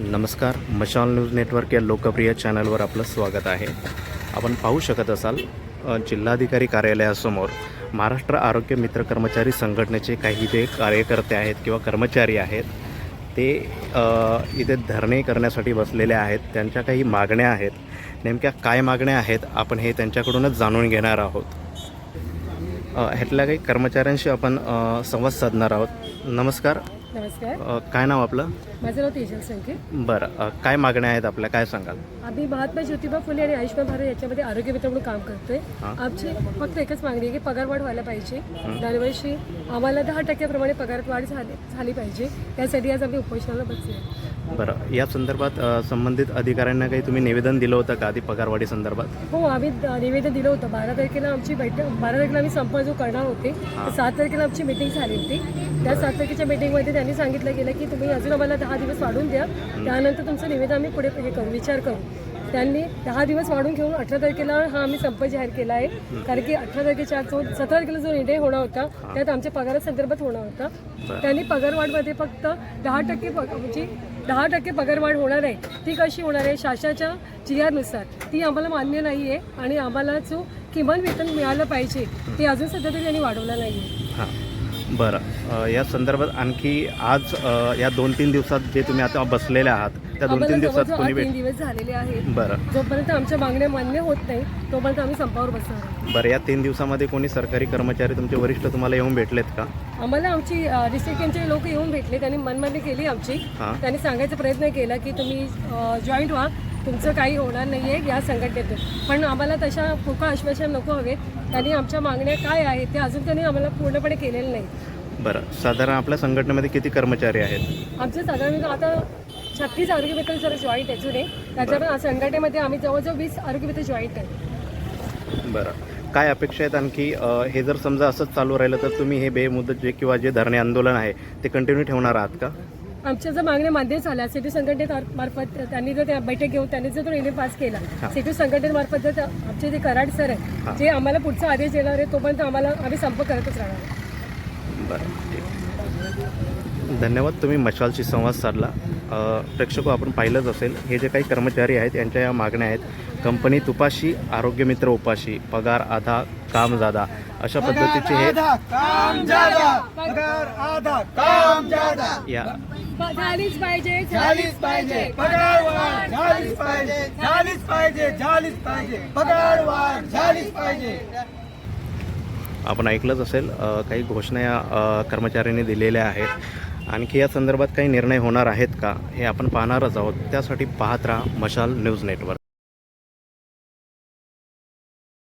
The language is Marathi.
नमस्कार मशाल न्यूज नेटवर्क या लोकप्रिय चॅनलवर आपलं स्वागत आहे. आपण पाहू शकत असाल जिल्हाधिकारी कार्यालयासमोर महाराष्ट्र आरोग्य मित्र कर्मचारी संघटनेचे काही जे कार्यकर्ते आहेत किंवा कर्मचारी आहेत ते इथे धरणे करण्यासाठी बसलेले आहेत. त्यांच्या काही मागण्या आहेत. नेमक्या काय मागण्या आहेत आपण हे त्यांच्याकडूनच जाणून घेणार आहोत. ह्यातल्या काही कर्मचाऱ्यांशी आपण संवाद साधणार आहोत. नमस्कार. नमस्कार. काय नाव आपलं? माझं नाव तेजल संके. बरं काय मागण्या आहेत आपल्या? काय सांगाल? आम्ही महात्मा ज्योतिबा फुले आणि आयुष्यमान भारत याच्यामध्ये आरोग्य मित्र म्हणून काम करतोय. आमची फक्त एकच मागणी आहे की पगारवाढ व्हायला पाहिजे. दरवर्षी आम्हाला दहा टक्क्याप्रमाणे पगारात वाढ झाली झाली पाहिजे. त्यासाठी आज आम्ही उपोषणाला बसलो बरं. या संदर्भात संबंधित अधिकाऱ्यांना काही तुम्ही निवेदन दिलं होतं का आधी पगारवाढी संदर्भात? हो आम्ही निवेदन दिलं होतं. बारा तारखेला आमची बैठक बारा तारखेला आम्ही संप जो करणार होते सात तारखेला आमची मिटिंग झाली होती. त्या सात तारखेच्या मिटिंगमध्ये त्यांनी सांगितलं गेलं की तुम्ही अजून आम्हाला दहा दिवस वाढून द्या. त्यानंतर तुमचं निवेदन आम्ही पुढे हे करू विचार करू. त्यांनी दहा दिवस वाढून घेऊन अठरा तारखेला हा आम्ही संप जाहीर केला आहे. कारण की अठरा तारखेच्या जो सतरा तारखेला जो निर्णय होणार होता त्यात आमच्या पगारासंदर्भात होणार होता. त्यांनी पगारवाढमध्ये फक्त दहा टक्के म्हणजे दहा टक्के पगारवाढ होणार आहे. ती कशी होणार आहे? शासनाच्या जियानुसार ती आम्हाला मान्य नाही आहे आणि आम्हाला जो किमान वेतन मिळालं पाहिजे ते अजून सध्या तरी त्यांनी वाढवलं नाही आहे हां. बरं. या संदर्भात आणखी आज या दोन तीन दिवसात जे तुम्ही आता बसलेले आहात त्या दोन तीन दिवसात कोणी आज भेट तीन दिवस झालेले आहेत. बरं. जोपर्यंत आमच्या मागण्या मान्य होत नाही तोपर्यंत आम्ही संपावर बसणार आहोत. बरं या तीन दिवसामध्ये कोणी सरकारी कर्मचारी तुमचे वरिष्ठ तुम्हाला येऊन भेटलेत का? आम्हाला आमची डिस्ट्रिक्टचे लोक येऊन भेटले त्यांनी मनमान्य केली आमची. हां. त्यांनी सांगायचा प्रयत्न केला की तुम्ही जॉईंट व्हा. तुमचं काही होणार नाही आहे या संघटनेतून पण आम्हाला तशा पोकळ आश्वासन नको हवेत. त्यांनी आमच्या मागण्या काय आहेत ते अजून त्यांनी आम्हाला पूर्णपणे केलेलं नाही. बरं. साधारण आपल्या संघटनेमध्ये किती कर्मचारी आहेत? आमचं साधारण आता छत्तीस आरोग्य मित्र जर जॉईंट आहे जुने. त्याच्यावर संघटनेमध्ये आम्ही जवळजवळ वीस आरोग्य मित्र जॉईंट आहे बरं. काय अपेक्षा आहेत आणखी? हे जर समजा असंच चालू राहिलं तर तुम्ही हे बेमुदत जे किंवा जे धरणे आंदोलन आहे ते कंटिन्यू ठेवणार आहात का? आमच्या जर मागण्या मान्य झाल्या सिटी संघटनेमार्फत त्यांनी जर त्या बैठक घेऊन त्यांनी जर तो निर्णय पास केला सिटी संघटनेमार्फत जर आमचे जे कराड सर आहे जे आम्हाला पुढचा आदेश देणार आहे तोपर्यंत आम्हाला आम्ही संप करतच राहणार. बरं धन्यवाद तुम्ही मशालशी संवाद साधला. प्रेक्षको आपण पाहिलंच असेल. हे जे काही कर्मचारी आहेत यांच्या या मागण्या आहेत. कंपनी तुपाशी आरोग्य मित्र उपाशी पगार आधा काम जादा अशा पद्धतीचे हे आधा काम ज्यादा पगार आधा काम ज्यादा या. झालीच पाहिजे झालीच पाहिजे. पगार वाढ झालीच पाहिजे. झालीच पाहिजे झालीच पाहिजे. पगार वाढ झालीच पाहिजे. आपण ऐकलंच असेल काही घोषणा या कर्मचाऱ्यांनी दिलेल्या आहेत. आणखी या संदर्भात काही निर्णय होणार आहेत का हे आपण पाहणारच आहोत. त्यासाठी पाहत राहा मशाल न्यूज नेटवर्क.